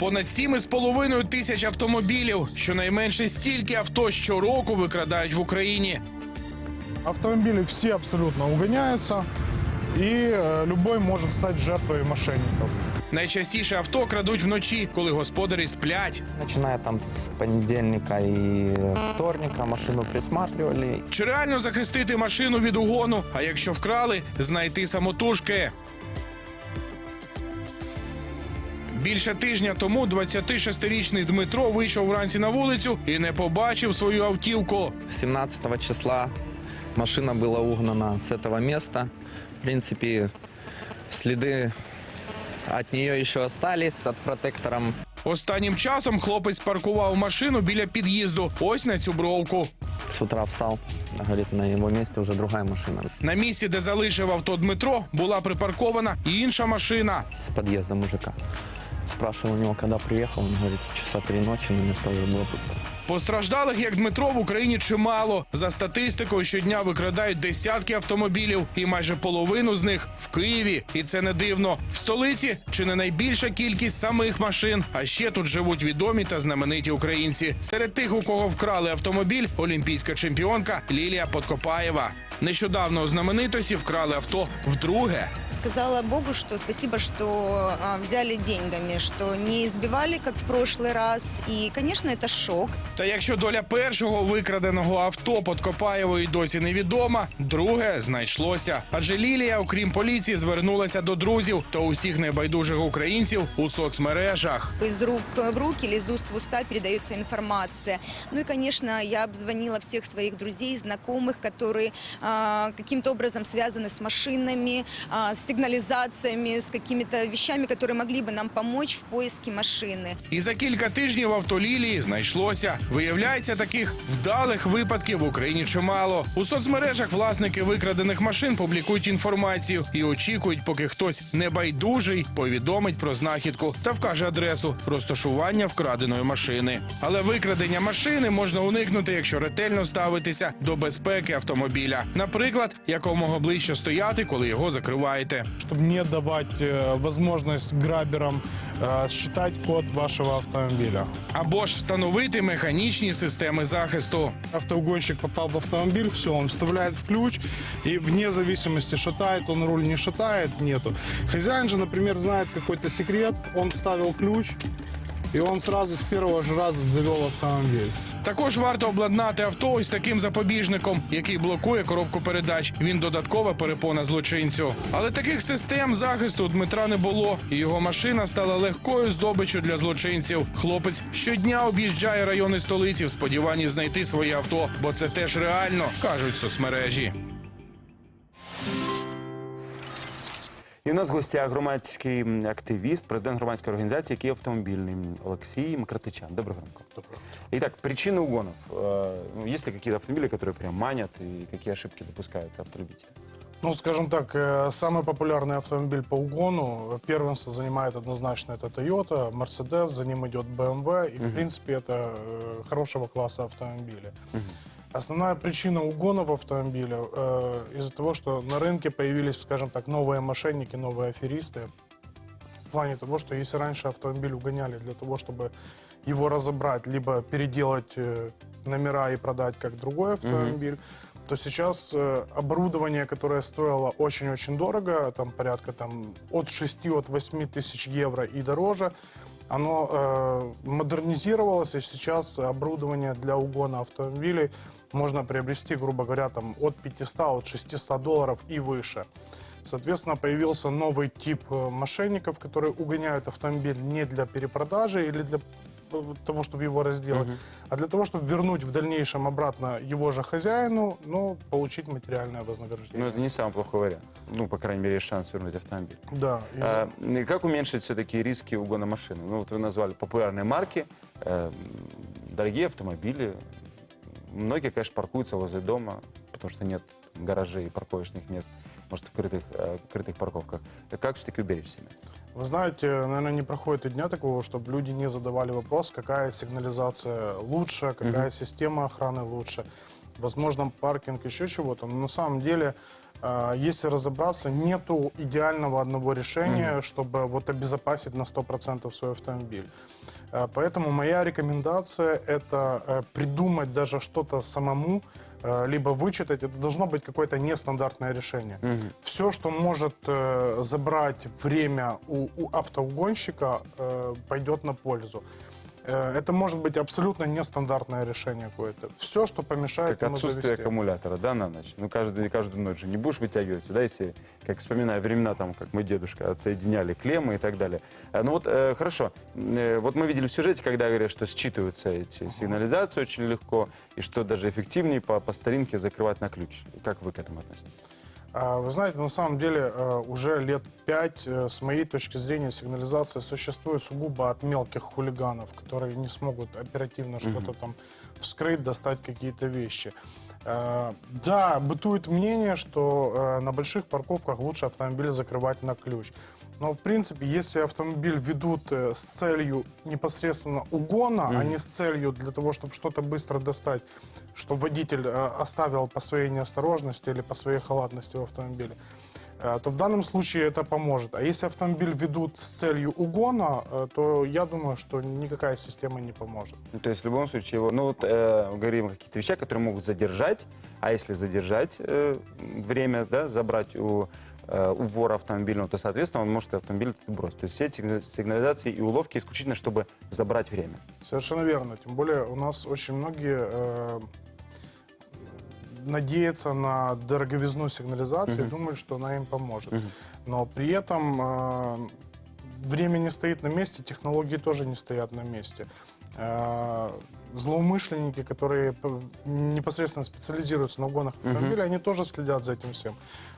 Понад 7,5 тисяч автомобілів. Щонайменше стільки авто щороку викрадають в Україні. Автомобили все абсолютно угоняются, и э, любой может стать жертвой мошенников. Найчастіше авто крадуть вночі, коли господарі сплять. Начиная там с понедельника и вторника машину присматривали. Чи реально захистити машину від угону? А якщо вкрали, знайти самотужки. Більше тижня тому 26-річний Дмитро вийшов вранці на вулицю і не побачив свою автівку. 17 числа машина была угнана с этого места. В принципе, следы от нее еще остались, от протектором. Останнім часом хлопець паркував машину біля під'їзду. Ось на цю бровку. С утра встал, говорит, на его месте уже другая машина. На місці, де залишив авто Дмитро, була припаркована і інша машина. С подъезда мужика. Спрашивал у него, когда приехал, он говорит, часа три ночи на место уже было пусто. Постраждалих, як Дмитро, в Україні чимало. За статистикою, щодня викрадають десятки автомобілів, і майже половину з них в Києві. І це не дивно. В столиці чи не найбільша кількість самих машин. А ще тут живуть відомі та знамениті українці. Серед тих, у кого вкрали автомобіль, олімпійська чемпіонка Лілія Подкопаєва. Нещодавно у знаменитості вкрали авто вдруге. Сказала Богу, что спасибо, что а, взяли деньгами, что не избивали, как в прошлый раз. И, конечно, это шок. Та якщо доля першого викраденого авто Подкопаєвої досі невідома, друге знайшлося. Адже Лілія, окрім поліції, звернулася до друзів та усіх небайдужих українців у соцмережах. Из рук в руки или из уст в уста передается информация. Ну и, конечно, я обзвонила всех своих друзей, знакомых, которые а, каким-то образом связаны с машинами, а, с сигнализациями, с какими-то вещами, которые могли бы нам помочь в поиске машины. І за кілька тижнів авто Лілії знайшлося. Виявляється, таких вдалих випадків в Україні чимало. У соцмережах власники викрадених машин публікують інформацію і очікують, поки хтось небайдужий повідомить про знахідку та вкаже адресу розташування вкраденої машини. Але викрадення машини можна уникнути, якщо ретельно ставитися до безпеки автомобіля. Наприклад, якомога ближче стояти, коли його закриваєте. Чтобы не давать э, возможность граберам э, считать код вашего автомобиля. Або ж встановити механічні системи захисту. Автоугонщик попал в автомобиль, все, он вставляет в ключ, и вне зависимости, шатает он руль, не шатает, нету. Хозяин же, например, знает какой-то секрет, он вставил ключ, и он сразу с первого же раза завел автомобиль. Також варто обладнати авто ось таким запобіжником, який блокує коробку передач. Він додаткова перепона злочинцю. Але таких систем захисту у Дмитра не було, і його машина стала легкою здобиччю для злочинців. Хлопець щодня об'їжджає райони столиці в сподіванні знайти своє авто, бо це теж реально кажуть соцмережі. І у нас в гостях громадський м, активіст, президент громадської організації «Київ автомобільний» Олексій Мкртичан. Доброго ранку. Доброго. Итак, причины угонов. Э, ну, Есть ли какие-то автомобили, которые прям манят, и какие ошибки допускают автолюбители? Ну, скажем так, э, самый популярный автомобиль по угону, первенство занимает однозначно это Toyota, Mercedes, за ним идет BMW, и, в принципе, это э, хорошего класса автомобили. Основная причина угонов автомобиля э, из-за того, что на рынке появились, скажем так, новые мошенники, новые аферисты. В плане того, что если раньше автомобиль угоняли для того, чтобы его разобрать, либо переделать э, номера и продать как другой автомобиль, то сейчас э, оборудование, которое стоило очень-очень дорого, там порядка там, от 6 от 8 тысяч евро и дороже, оно э, модернизировалось, и сейчас оборудование для угона автомобилей можно приобрести, грубо говоря, там, от 500, от 600 долларов и выше. Соответственно, появился новый тип э, мошенников, которые угоняют автомобиль не для перепродажи или для э, того, чтобы его разделать, а для того, чтобы вернуть в дальнейшем обратно его же хозяину, но получить материальное Ну, вознаграждение. это не самый плохой вариант. Ну, по крайней мере, есть шанс вернуть автомобиль. Да, из- А, и как уменьшить все-таки риски угона машины? Ну, вот вы назвали популярные марки, э, дорогие автомобили. Многие, конечно, паркуются возле дома, потому что нет гаражей и парковочных мест, может, в крытых, э, крытых парковках. Как все-таки уберечь себя? Вы знаете, наверное, не проходит и дня такого, чтобы люди не задавали вопрос, какая сигнализация лучше, какая система охраны лучше. Возможно, паркинг, еще чего-то. Но на самом деле А, Если разобраться, нету идеального одного решения, чтобы вот обезопасить на 100% свой автомобиль. А, Поэтому моя рекомендация – это э, придумать даже что-то самому, э, либо вычитать. Это должно быть какое-то нестандартное решение. Все, что может э, забрать время у, у автоугонщика, э, пойдет на пользу. Э, Это может быть абсолютно нестандартное решение какое-то. Все, что помешает Как ему отсутствие завести. аккумулятора, да, на ночь. Ну, каждую, каждую ночь же не будешь вытягивать, да, если, как вспоминаю времена, там, как мой дедушка, отсоединяли клеммы и так далее. Э, Ну вот, э, хорошо, Э, вот мы видели в сюжете, когда говорят, что считываются эти сигнализации очень легко, и что даже эффективнее по, по старинке закрывать на ключ. Как вы к этому относитесь? А, Вы знаете, на самом деле э, уже лет пять, э, с моей точки зрения, сигнализация существует сугубо от мелких хулиганов, которые не смогут оперативно что-то там вскрыть, достать какие-то вещи. Э, Да, бытует мнение, что э, на больших парковках лучше автомобиль закрывать на ключ. Но, в принципе, если автомобиль ведут э, с целью непосредственно угона, а не с целью для того, чтобы что-то быстро достать, что водитель э, оставил по своей неосторожности или по своей халатности в автомобиле, э, то в данном случае это поможет. А если автомобиль ведут с целью угона, э, то я думаю, что никакая система не поможет. Ну, то есть в любом случае его, ну вот э, говорим о каких-то вещах, которые могут задержать, а если задержать э, время, да, забрать у, э, у вора автомобильного, то, соответственно, он может автомобиль бросить. То есть все эти сигна- сигнализации и уловки исключительно, чтобы забрать время. Совершенно верно. Тем более у нас очень многие э, надеются на дороговизну сигнализации, думают, что она им поможет. Но при этом э, время не стоит на месте, технологии тоже не стоят на месте. Э, злоумышленники, которые непосредственно специализируются на угонах автомобилей, они тоже следят за этим всем.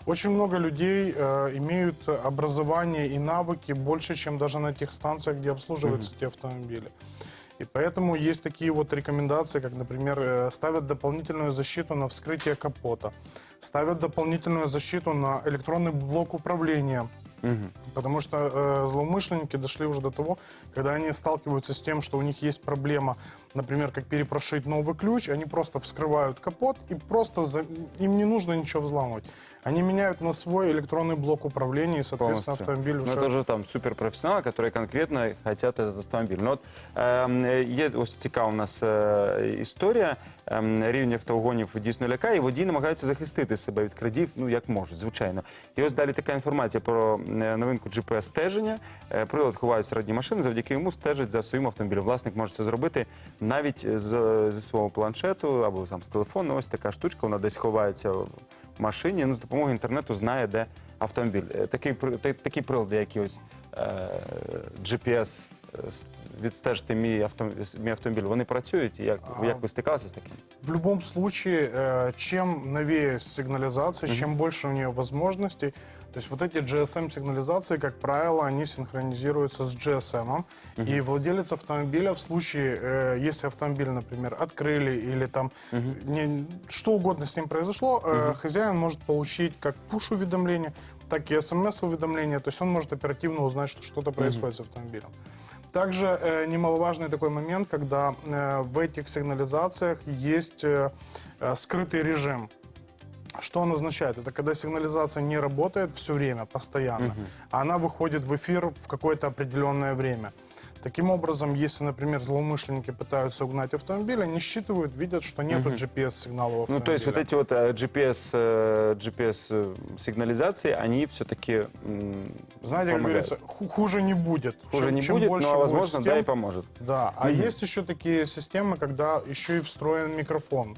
Очень много людей э, имеют образование и навыки больше, чем даже на тех станциях, где обслуживаются эти автомобили. И поэтому есть такие вот рекомендации, как, например, э, ставят дополнительную защиту на вскрытие капота, ставят дополнительную защиту на электронный блок управления, Потому что э, злоумышленники дошли уже до того, когда они сталкиваются с тем, что у них есть проблема, например, как перепрошить новый ключ, они просто вскрывают капот и просто за- им не нужно ничего взламывать. Они меняют на свой электронный блок управления, и, соответственно, Полностью. автомобиль Ну, уже... это вже там суперпрофесіонали, які конкретно хотят этот автомобіль. Ну, от, е, є ось цікава у нас е, історія. Е, рівень автоугонів дійсно лякає, і водії намагаються захистити себе від крадів, ну як можуть, звичайно. І ось далі така інформація про е, новинку GPS-стеження. Е, прилад ховають середні машини, завдяки йому стежить за своїм автомобілем. Власник може це зробити навіть зі свого планшету або сам з телефону. Ось така штучка, вона десь ховається в машині. Ну, з допомогою інтернету знає, де автомобіль. Е, Такий, такі прилади, які ось е, GPS, е, відстежити мій, авто, мій автомобіль, вони працюють? Як, А, як ви стикалися з таким? В любом случае, э, чем новее сигнализация, чем больше у нее возможностей, то есть вот эти GSM-сигнализации, как правило, они синхронизируются с GSM. И владелец автомобиля в случае, э, если автомобиль, например, открыли или там не- что угодно с ним произошло, э, хозяин может получить как пуш-уведомление, так и смс-уведомление. То есть он может оперативно узнать, что что-то происходит с автомобилем. Также э, немаловажный такой момент, когда э, в этих сигнализациях есть э, э, скрытый режим. Что он означает? Это когда сигнализация не работает все время, постоянно, а она выходит в эфир в какое-то определенное время. Таким образом, если, например, злоумышленники пытаются угнать автомобиль, они считывают, видят, что нет GPS-сигнала у Ну, автомобиля. то есть вот эти вот э, GPS, э, GPS э, они все-таки Знаете, как говорится, ху- хуже не будет. Хуже Чем- не чем будет, больше но, будет возможно, систем, да, и поможет. Да, а есть еще такие системы, когда еще и встроен микрофон.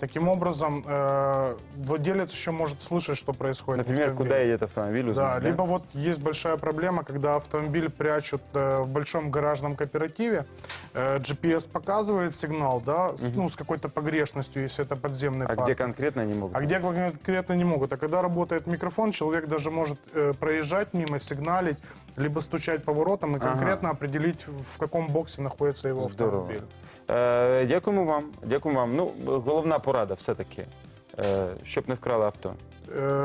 Таким образом, э, владелец еще может слышать, что происходит. Например, куда едет автомобиль, Да, узнать, либо вот есть большая проблема, когда автомобиль прячут э, в большом гаражном кооперативе, э, GPS показывает сигнал, да, с, ну, с какой-то погрешностью, если это подземный А парк. где конкретно они могут? А где конкретно не могут. А когда работает микрофон, человек даже может э, проезжать мимо, сигналить, либо стучать по воротам и конкретно определить, в каком боксе находится его Здорово. автомобиль. Е, дякуємо вам. Дякуємо вам. Ну, головна порада все-таки, е, щоб не вкрали авто.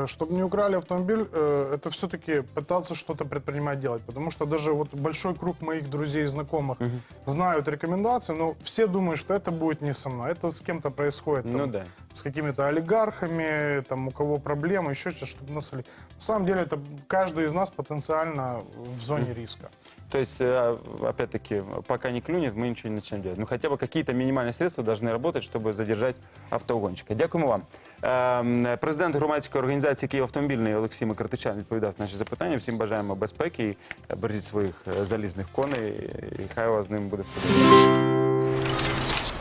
чтобы не украли автомобиль, э, это все-таки пытаться что-то предпринимать делать. Потому что даже вот большой круг моих друзей и знакомых знают рекомендации, но все думают, что это будет не со мной. Это с кем-то происходит. там, Ну да. С какими-то олигархами, там, у кого проблемы, еще что-то, чтобы насолить. На самом деле, это каждый из нас потенциально в зоне риска. То есть, э, опять-таки, пока не клюнет, мы ничего не начнем делать. Ну, хотя бы какие-то минимальные средства должны работать, чтобы задержать автоугонщика. Дякуємо вам. Ем, Президент громадської організації Київ автомобільний Олексій Микротичан відповідав на наші запитання. Всім бажаємо безпеки і бережіть своїх е, залізних коней. І хай у вас з ним буде все добре.